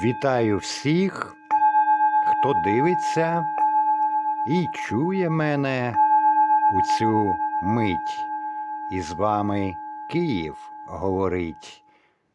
Вітаю всіх, хто дивиться і чує мене у цю мить. І з вами Київ говорить.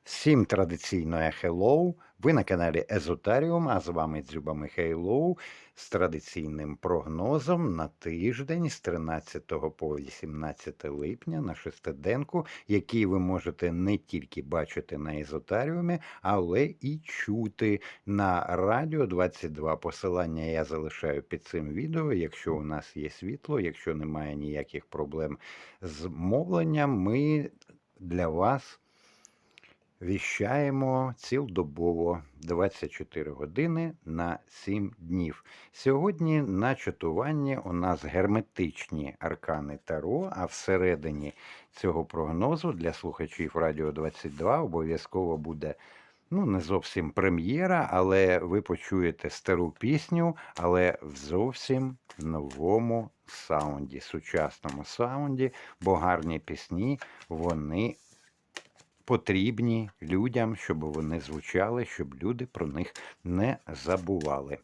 Всім традиційно хеллоу. Ви на каналі Езотаріум, а з вами Дзюба Михайлов з традиційним прогнозом на тиждень з 13 по 18 липня на шестиденку, який ви можете не тільки бачити на Езотаріумі, але і чути на Радіо 22. Посилання я залишаю під цим відео. Якщо у нас є світло, якщо немає ніяких проблем з мовленням, ми для вас. Віщаємо цілодобово 24 години на 7 днів. Сьогодні на чатуванні у нас герметичні аркани Таро, а всередині цього прогнозу для слухачів Радіо 22 обов'язково буде ну, не зовсім прем'єра, але ви почуєте стару пісню, але в зовсім новому саунді, сучасному саунді, бо гарні пісні вони потрібні людям, щоб вони звучали, щоб люди про них не забували.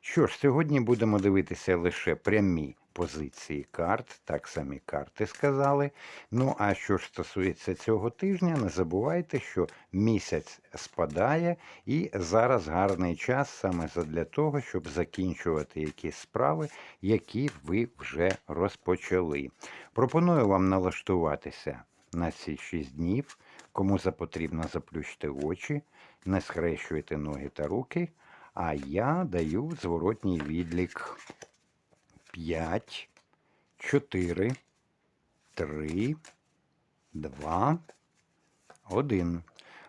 Що ж, сьогодні будемо дивитися лише прямі позиції карт, так самі карти сказали. Ну, а що ж стосується цього тижня, не забувайте, що місяць спадає, і зараз гарний час саме для того, щоб закінчувати якісь справи, які ви вже розпочали. Пропоную вам налаштуватися на ці 6 днів. Кому запотрібно, заплющте очі, не схрещуйте ноги та руки. А я даю зворотній відлік 5, 4, 3, 2, 1.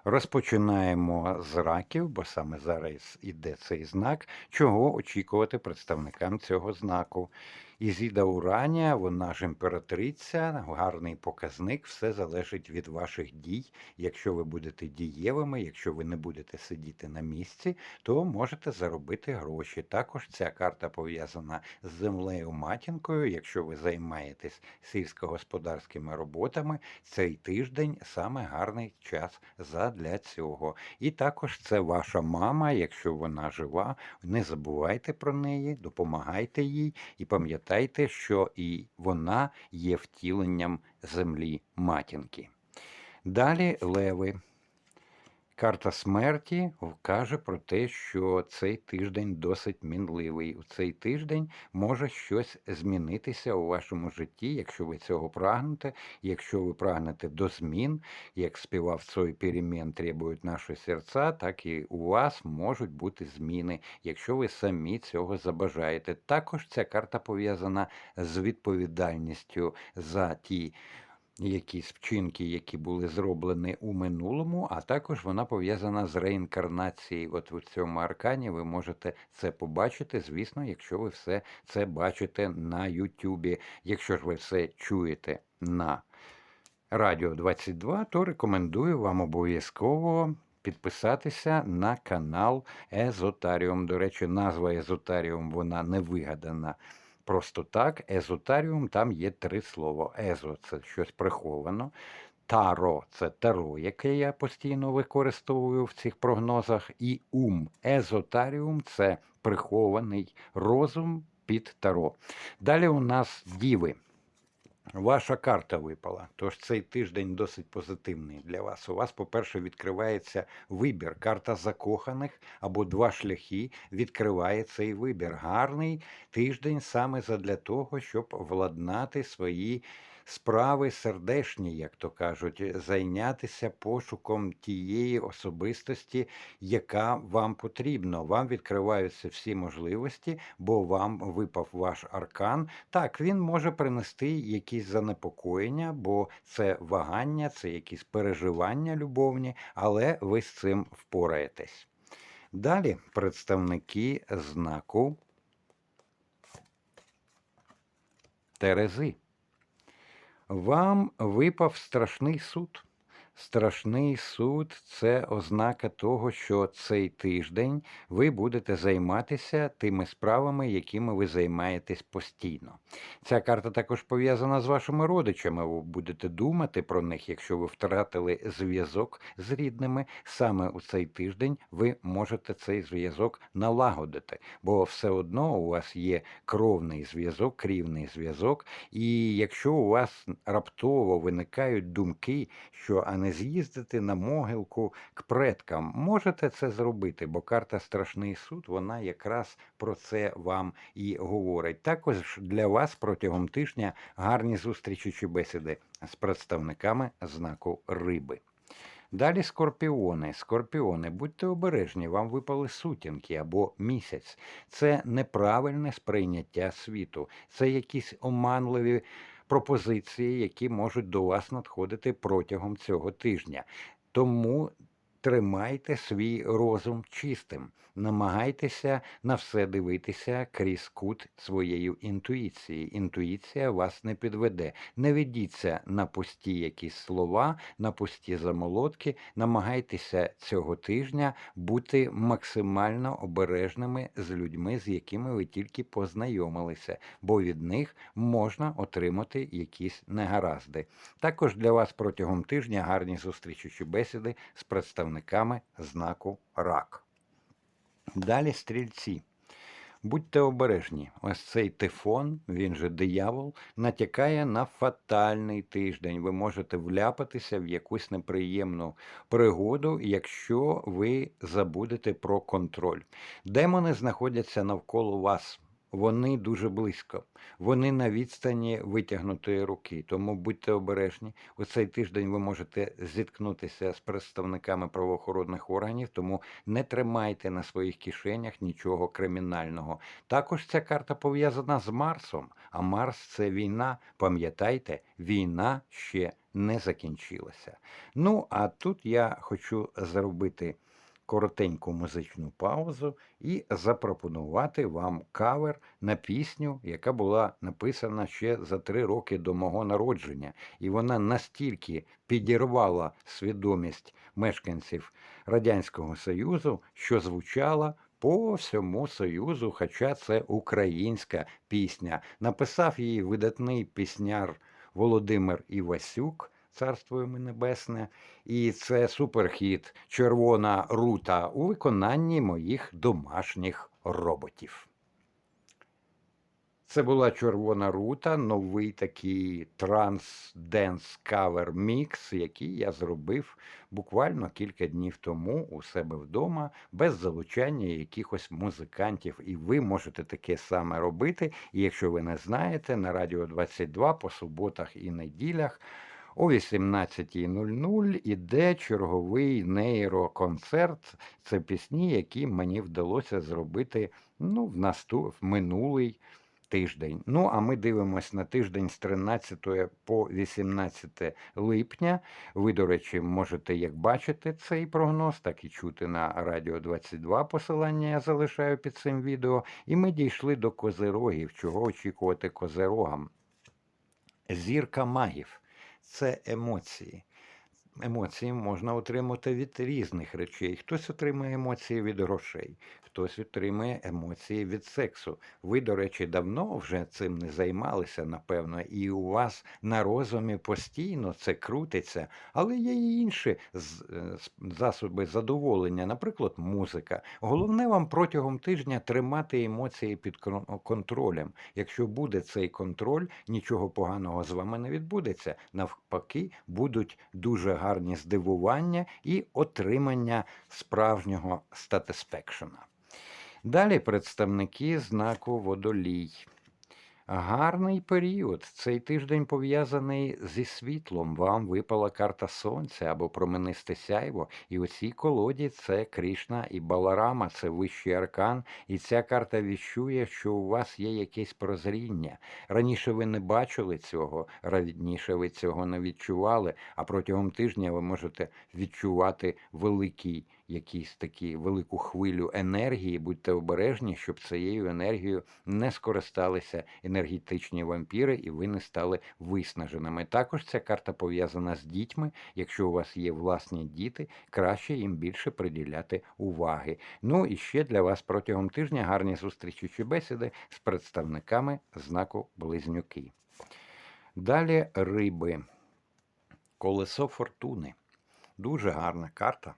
Розпочинаємо з раків, бо саме зараз іде цей знак, чого очікувати представникам цього знаку. Ізіда Уранія, вона ж імператриця, гарний показник, все залежить від ваших дій. Якщо ви будете дієвими, якщо ви не будете сидіти на місці, то можете заробити гроші. Також ця карта пов'язана з землею матінкою. Якщо ви займаєтесь сільськогосподарськими роботами, цей тиждень саме гарний час задля цього. І також це ваша мама, якщо вона жива, не забувайте про неї, допомагайте їй і пам'ятайте пам'ятайте, що і вона є втіленням землі матінки. Далі леви. Карта смерті каже про те, що цей тиждень досить мінливий. У цей тиждень може щось змінитися у вашому житті, якщо ви цього прагнете, якщо ви прагнете до змін, як співав цей перемін требують наші серця, так і у вас можуть бути зміни, якщо ви самі цього забажаєте. Також ця карта пов'язана з відповідальністю за ті якісь вчинки, які були зроблені у минулому, а також вона пов'язана з реінкарнацією. От в цьому аркані ви можете це побачити, звісно, якщо ви все це бачите на Ютубі. Якщо ж ви все чуєте на Радіо 22, то рекомендую вам обов'язково. Підписатися на канал Езотаріум. До речі, назва Езотаріум вона не вигадана просто так. Езотаріум там є три слова. Езо це щось приховано. Таро це таро, яке я постійно використовую в цих прогнозах. І ум. Езотаріум це прихований розум під таро. Далі у нас діви. Ваша карта випала, тож цей тиждень досить позитивний для вас. У вас, по-перше, відкривається вибір. Карта закоханих або два шляхи відкриває цей вибір. Гарний тиждень саме задля того, щоб владнати свої справи сердешні, як то кажуть, зайнятися пошуком тієї особистості, яка вам потрібна. Вам відкриваються всі можливості, бо вам випав ваш аркан. Так, він може принести якісь занепокоєння, бо це вагання, це якісь переживання любовні, але ви з цим впораєтесь. Далі представники знаку Терези вам випав страшний суд. Страшний суд це ознака того, що цей тиждень ви будете займатися тими справами, якими ви займаєтесь постійно. Ця карта також пов'язана з вашими родичами. Ви будете думати про них, якщо ви втратили зв'язок з рідними. Саме у цей тиждень ви можете цей зв'язок налагодити, бо все одно у вас є кровний зв'язок, крівний зв'язок. І якщо у вас раптово виникають думки, що а не з'їздити на могилку к предкам, можете це зробити, бо карта Страшний суд вона якраз про це вам і говорить. Також для вас протягом тижня гарні зустрічі чи бесіди з представниками знаку риби. Далі скорпіони. Скорпіони, будьте обережні, вам випали сутінки або місяць. Це неправильне сприйняття світу, це якісь оманливі пропозиції, які можуть до вас надходити протягом цього тижня. Тому тримайте свій розум чистим, намагайтеся на все дивитися крізь кут своєї інтуїції. Інтуїція вас не підведе. Не ведіться на пусті якісь слова, на пусті замолотки. Намагайтеся цього тижня бути максимально обережними з людьми, з якими ви тільки познайомилися, бо від них можна отримати якісь негаразди. Також для вас протягом тижня гарні зустрічі чи бесіди з представниками знаку РАК. Далі стрільці. Будьте обережні, ось цей тифон, він же диявол, натякає на фатальний тиждень. Ви можете вляпатися в якусь неприємну пригоду, якщо ви забудете про контроль. Демони знаходяться навколо вас. Вони дуже близько, вони на відстані витягнутої руки. Тому будьте обережні. У цей тиждень ви можете зіткнутися з представниками правоохоронних органів, тому не тримайте на своїх кишенях нічого кримінального. Також ця карта пов'язана з Марсом, а Марс це війна. Пам'ятайте, війна ще не закінчилася. Ну а тут я хочу зробити коротеньку музичну паузу і запропонувати вам кавер на пісню, яка була написана ще за три роки до мого народження, і вона настільки підірвала свідомість мешканців Радянського Союзу, що звучала. По всьому Союзу, хоча це українська пісня. Написав її видатний пісняр Володимир Івасюк, царство йому небесне, і це суперхіт Червона рута у виконанні моїх домашніх роботів. Це була Червона рута, новий такий транс-денс кавер мікс, який я зробив буквально кілька днів тому у себе вдома, без залучання якихось музикантів. І ви можете таке саме робити. І якщо ви не знаєте, на Радіо 22 по суботах і неділях. О 18.00 іде черговий нейроконцерт. Це пісні, які мені вдалося зробити ну, в наступ в минулий тиждень. Ну, а ми дивимося на тиждень з 13 по 18 липня. Ви, до речі, можете як бачити цей прогноз, так і чути на Радіо 22 посилання я залишаю під цим відео. І ми дійшли до козирогів. Чого очікувати козирогам? Зірка магів це емоції. Емоції можна отримати від різних речей. Хтось отримує емоції від грошей, хтось отримує емоції від сексу. Ви, до речі, давно вже цим не займалися, напевно, і у вас на розумі постійно це крутиться, але є і інші засоби задоволення, наприклад, музика. Головне вам протягом тижня тримати емоції під контролем. Якщо буде цей контроль, нічого поганого з вами не відбудеться. Навпаки, будуть дуже гарні здивування і отримання справжнього статиспекшена. Далі представники знаку водолій. Гарний період. Цей тиждень пов'язаний зі світлом. Вам випала карта сонця або променисте сяйво. І у цій колоді це Крішна і Баларама, це вищий аркан. І ця карта відчує, що у вас є якесь прозріння. Раніше ви не бачили цього, раніше ви цього не відчували, а протягом тижня ви можете відчувати великий якісь такі велику хвилю енергії, будьте обережні, щоб цією енергією не скористалися енергетичні вампіри, і ви не стали виснаженими. Також ця карта пов'язана з дітьми. Якщо у вас є власні діти, краще їм більше приділяти уваги. Ну і ще для вас протягом тижня гарні зустрічі чи бесіди з представниками знаку Близнюки. Далі риби. Колесо фортуни. Дуже гарна карта,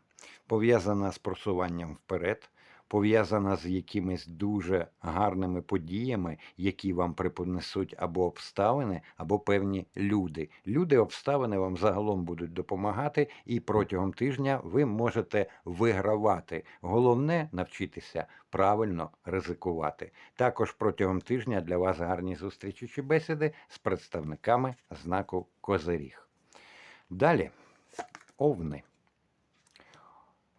пов'язана з просуванням вперед, пов'язана з якимись дуже гарними подіями, які вам припонесуть або обставини, або певні люди. Люди, обставини вам загалом будуть допомагати, і протягом тижня ви можете вигравати. Головне навчитися правильно ризикувати. Також протягом тижня для вас гарні зустрічі чи бесіди з представниками знаку Козиріг. Далі, овни.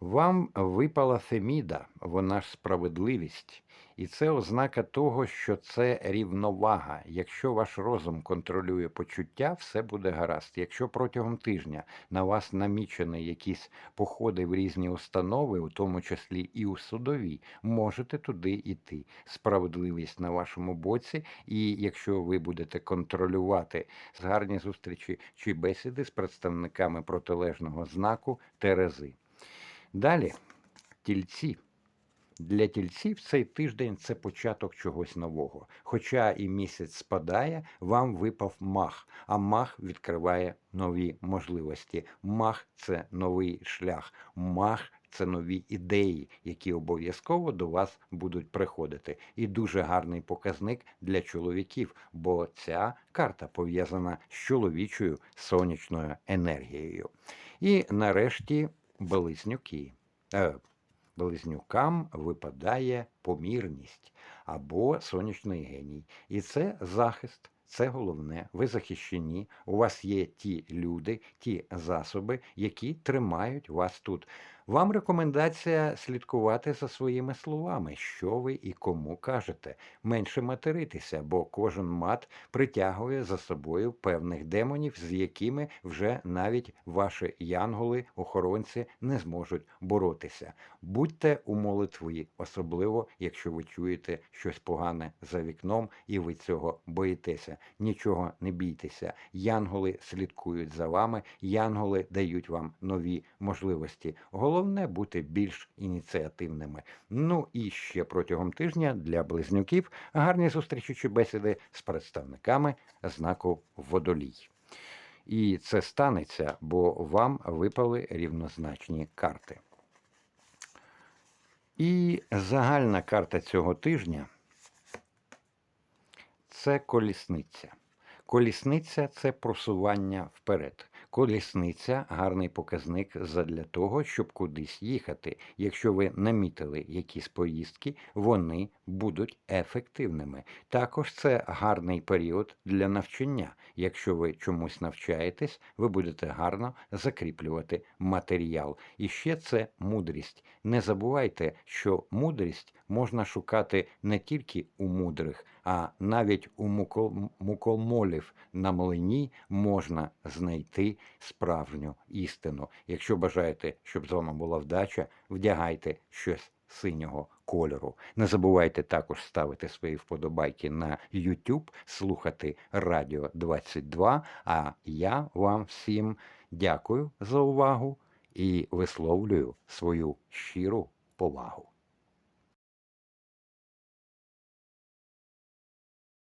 Вам випала Феміда, вона ж справедливість, і це ознака того, що це рівновага. Якщо ваш розум контролює почуття, все буде гаразд. Якщо протягом тижня на вас намічені якісь походи в різні установи, у тому числі і у судові, можете туди йти. Справедливість на вашому боці, і якщо ви будете контролювати гарні зустрічі чи бесіди з представниками протилежного знаку Терези. Далі, тільці. Для тільців цей тиждень це початок чогось нового. Хоча і місяць спадає, вам випав мах, а мах відкриває нові можливості. Мах це новий шлях, мах це нові ідеї, які обов'язково до вас будуть приходити. І дуже гарний показник для чоловіків, бо ця карта пов'язана з чоловічою сонячною енергією. І нарешті близнюки. Е, Близнюкам випадає помірність або сонячний геній. І це захист, це головне. Ви захищені. У вас є ті люди, ті засоби, які тримають вас тут. Вам рекомендація слідкувати за своїми словами, що ви і кому кажете, менше материтися, бо кожен мат притягує за собою певних демонів, з якими вже навіть ваші янголи, охоронці не зможуть боротися. Будьте у молитві, особливо якщо ви чуєте щось погане за вікном і ви цього боїтеся. Нічого не бійтеся. Янголи слідкують за вами, янголи дають вам нові можливості. Головне бути більш ініціативними. Ну і ще протягом тижня для близнюків гарні зустрічі чи бесіди з представниками знаку водолій. І це станеться, бо вам випали рівнозначні карти. І загальна карта цього тижня це колісниця. Колісниця це просування вперед. Колісниця гарний показник задля того, щоб кудись їхати. Якщо ви намітили якісь поїздки, вони будуть ефективними. Також це гарний період для навчання. Якщо ви чомусь навчаєтесь, ви будете гарно закріплювати матеріал. І ще це мудрість. Не забувайте, що мудрість можна шукати не тільки у мудрих, а навіть у мукомолів на млині можна знайти справжню істину. Якщо бажаєте, щоб з вами була вдача, вдягайте щось синього кольору. Не забувайте також ставити свої вподобайки на YouTube, слухати Радіо 22. А я вам всім дякую за увагу і висловлюю свою щиру повагу.